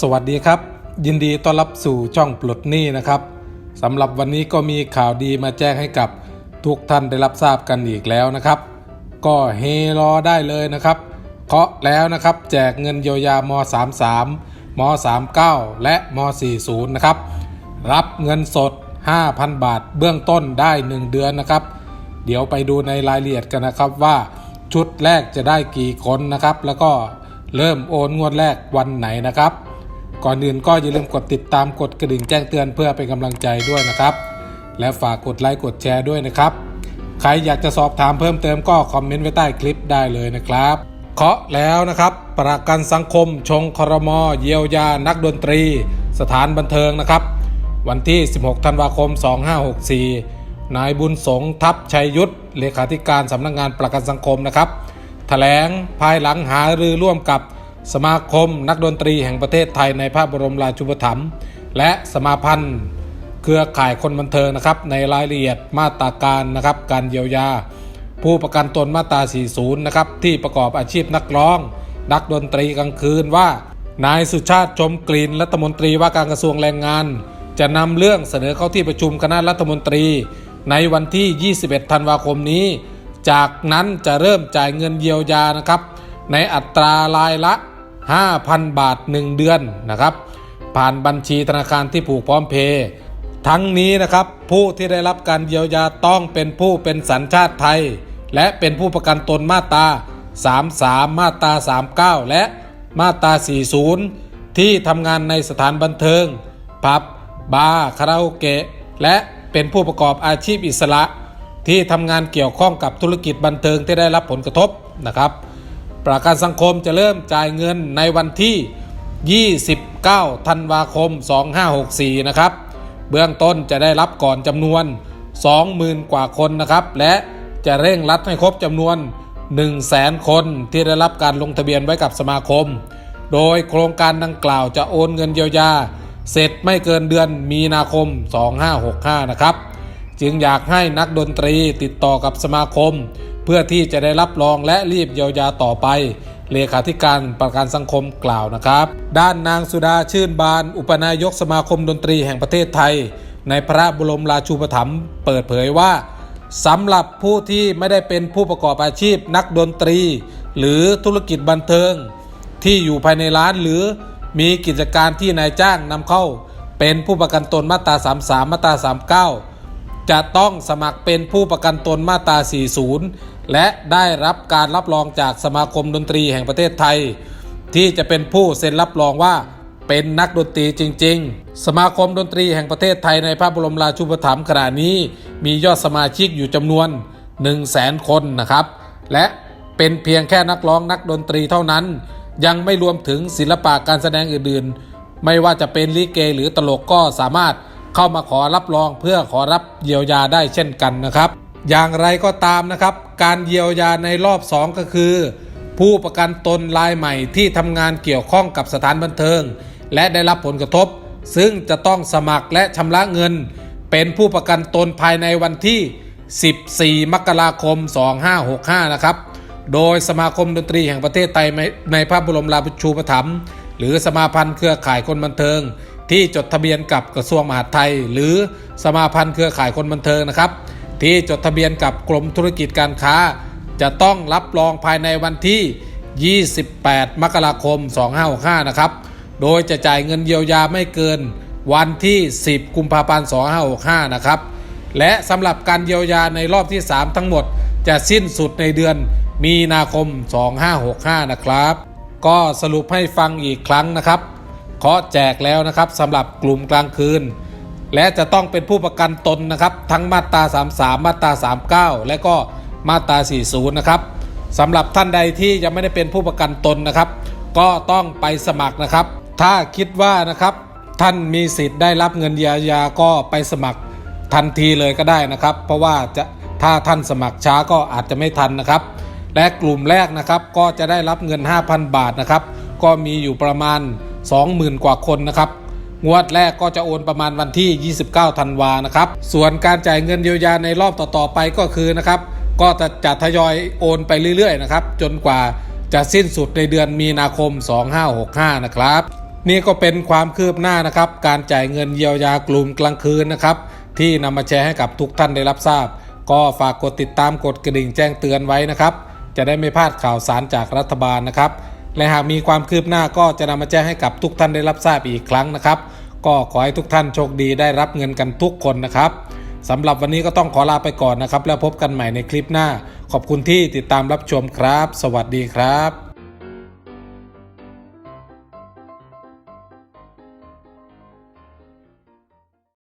สวัสดีครับ ยินดีต้อนรับสู่ช่องปลดหนี้นะครับสำหรับวันนี้ก็มีข่าวดีมาแจ้งให้กับทุกท่านได้รับทราบกันอีกแล้วนะครับ ก็เฮรอได้เลยนะครับเคาะแล้วนะครับ แจกเงินเยียวยาม33ม39 และม40นะครับรับเงินสด 5,000 บาทเบื้องต้นได้ 1 เดือนนะครับ เดี๋ยวไปดูในรายละเอียดกันนะครับว่าชุดแรกจะได้กี่คนนะครับ แล้วก็เริ่มโอนงวดแรกวันไหนนะครับ ก่อนอื่นก็อย่าลืมกดติดตามกดกระดิ่งแจ้งเตือนเพื่อเป็นกำลังใจด้วยนะครับ และฝากกดไลค์กดแชร์ด้วยนะครับ ใครอยากจะสอบถามเพิ่มเติมก็คอมเมนต์ไว้ใต้คลิปได้เลยนะครับเคาะแล้วนะครับ ประกันสังคมชงครมเยียวยานักดนตรี สถานบันเทิงนะครับ วันที่ 16 ธันวาคม 2564 นายบุญสงทัพชัยยุทธเลขาธิการสำนักงานประกันสังคมนะครับแถลงภายหลังหารือร่วมกับ สมาคมนักดนตรีแห่งประเทศไทยในพระบรมราชูปถัมภ์และสมาพันธ์ เครือข่ายคนบันเทิงนะครับ ในรายละเอียดมาตราการนะครับ การเยียวยา ผู้ประกันตนมาตรา 40 นะครับ ที่ประกอบอาชีพนักร้อง นักดนตรีกลางคืนว่า นายสุชาติชมกลิ่นรัฐมนตรีว่าการกระทรวงแรงงาน จะนำเรื่องเสนอเข้าที่ประชุมคณะรัฐมนตรี ในวันที่ 21 ธันวาคมนี้ จากนั้นจะเริ่มจ่ายเงินเยียวยานะครับ ในอัตรารายละ 5,000 บาท 1 เดือนนะครับ ผ่านบัญชีธนาคารที่ผูกพร้อมเพย์ทั้งนี้นะครับผู้ที่ได้รับการเยียวยาต้องเป็นผู้เป็นสัญชาติไทย และเป็นผู้ประกันตนมาตรา 33 มาตรา 39 และมาตรา 40 ที่ทำงานในสถานบันเทิง ผับ บาร์คาราโอเกะ และเป็นผู้ประกอบอาชีพอิสระ ที่ทำงานเกี่ยวข้องกับธุรกิจบันเทิงที่ได้รับผลกระทบนะครับ ประกันสังคมจะเริ่มจ่ายเงินในวันที่ 29 ธันวาคม 2564 นะครับ เบื้องต้นจะได้รับก่อนจำนวน 20,000 กว่าคนนะครับ และจะเร่งรัดให้ครบจำนวน 100,000 คนที่ได้รับการลงทะเบียนไว้กับสมาคม โดยโครงการดังกล่าวจะโอนเงินเยียวยา เสร็จไม่เกินเดือนมีนาคม 2565 นะครับ จึงอยากให้นักดนตรีติดต่อกับสมาคม เพื่อที่จะได้รับรองและรีบเยียวยาต่อไป เลขาธิการประกันสังคมกล่าวนะครับ ด้านนางสุดาชื่นบาน อุปนายกสมาคมดนตรีแห่งประเทศไทย ในพระบรมราชูปถัมภ์เปิดเผยว่าสำหรับผู้ที่ไม่ได้เป็นผู้ประกอบอาชีพนักดนตรี หรือธุรกิจบันเทิง ที่อยู่ภายในร้านหรือมีกิจการที่นายจ้างนำเข้า เป็นผู้ประกันตนมาตรา 33 มาตรา 39 จะต้องสมัครเป็นผู้ประกันตนมาตรา 40 และได้รับการรับรองจากสมาคมดนตรีแห่งประเทศไทย ที่จะเป็นผู้เซ็นรับรองว่าเป็นนักดนตรีจริง ๆ สมาคมดนตรีแห่งประเทศไทยในพระบรมราชูปถัมภ์ขณะนี้มียอดสมาชิกอยู่จำนวน 1 0 0 0 0แสนคนนะครับ และเป็นเพียงแค่นักร้องนักดนตรีเท่านั้น ยังไม่รวมถึงศิลปะการแสดงอื่นๆ ไม่ว่าจะเป็นลิเกหรือตลกก็สามารถเข้ามาขอรับรองเพื่อขอรับเยียวยาได้เช่นกันนะครับ อย่างไรก็ตามนะครับ การเยียวยาในรอบ 2 ก็คือ ผู้ประกันตนรายใหม่ที่ทำงานเกี่ยวข้องกับสถานบันเทิง และได้รับผลกระทบ ซึ่งจะต้องสมัครและชำระเงิน เป็นผู้ประกันตนภายในวันที่ 14 มกราคม 2565 นะครับ โดยสมาคมดนตรีแห่งประเทศไทยในพระบรมราชูปถัมภ์หรือสมาพันธ์เครือข่ายคนบันเทิง ที่จดทะเบียนกับกระทรวงมหาดไทย หรือสมาพันธ์เครือข่ายคนบันเทิงนะครับ ที่จดทะเบียนกับกรมธุรกิจการค้า จะต้องรับรองภายในวันที่ 28 มกราคม 2565 นะครับ โดยจะจ่ายเงินเยียวยาไม่เกินวันที่ 10 กุมภาพันธ์ 2565 นะครับ และสำหรับการเยียวยาในรอบที่ 3 ทั้งหมด จะสิ้นสุดในเดือนมีนาคม 2565 นะครับ ก็สรุปให้ฟังอีกครั้งนะครับเคาะแจกแล้วนะครับสำหรับกลุ่มกลางคืน และจะต้องเป็นผู้ประกันตนนะครับ ทั้งมาตรา 33 มาตรา 39 และก็มาตรา 40 นะครับสำหรับท่านใดที่ยังไม่ได้เป็นผู้ประกันตนนะครับ ก็ต้องไปสมัครนะครับ ถ้าคิดว่านะครับท่านมีสิทธิ์ได้รับเงินเยียวยาก็ไปสมัครทันทีเลยก็ได้นะครับ เพราะว่าจะถ้าท่านสมัครช้าก็อาจจะไม่ทันนะครับ และกลุ่มแรกนะครับก็จะได้รับเงิน 5,000 บาทนะครับ ก็มีอยู่ประมาณ 20,000 กว่าคนนะครับ งวดแรกก็จะโอนประมาณวันที่ 29 ธันวานะครับ ส่วนการจ่ายเงินเยียวยาในรอบต่อๆไปก็คือนะครับ ก็จะจะทยอยโอนไปเรื่อยๆนะครับ จนกว่าจะสิ้นสุดในเดือนมีนาคม 2565 นะครับ นี่ก็เป็นความคืบหน้านะครับ การจ่ายเงินเยียวยากลุ่มกลางคืนนะครับ ที่นำมาแชร์ให้กับทุกท่านได้รับทราบ ก็ฝากกดติดตามกดกระดิ่งแจ้งเตือนไว้นะครับ จะได้ไม่พลาดข่าวสารจากรัฐบาลนะครับ และหากมีความคืบหน้าก็จะนำมาแจ้งให้กับทุกท่านได้รับทราบอีกครั้งนะครับ ก็ขอให้ทุกท่านโชคดีได้รับเงินกันทุกคนนะครับสำหรับวันนี้ก็ต้องขอลาไปก่อนนะครับ แล้วพบกันใหม่ในคลิปหน้า ขอบคุณที่ติดตามรับชมครับ สวัสดีครับ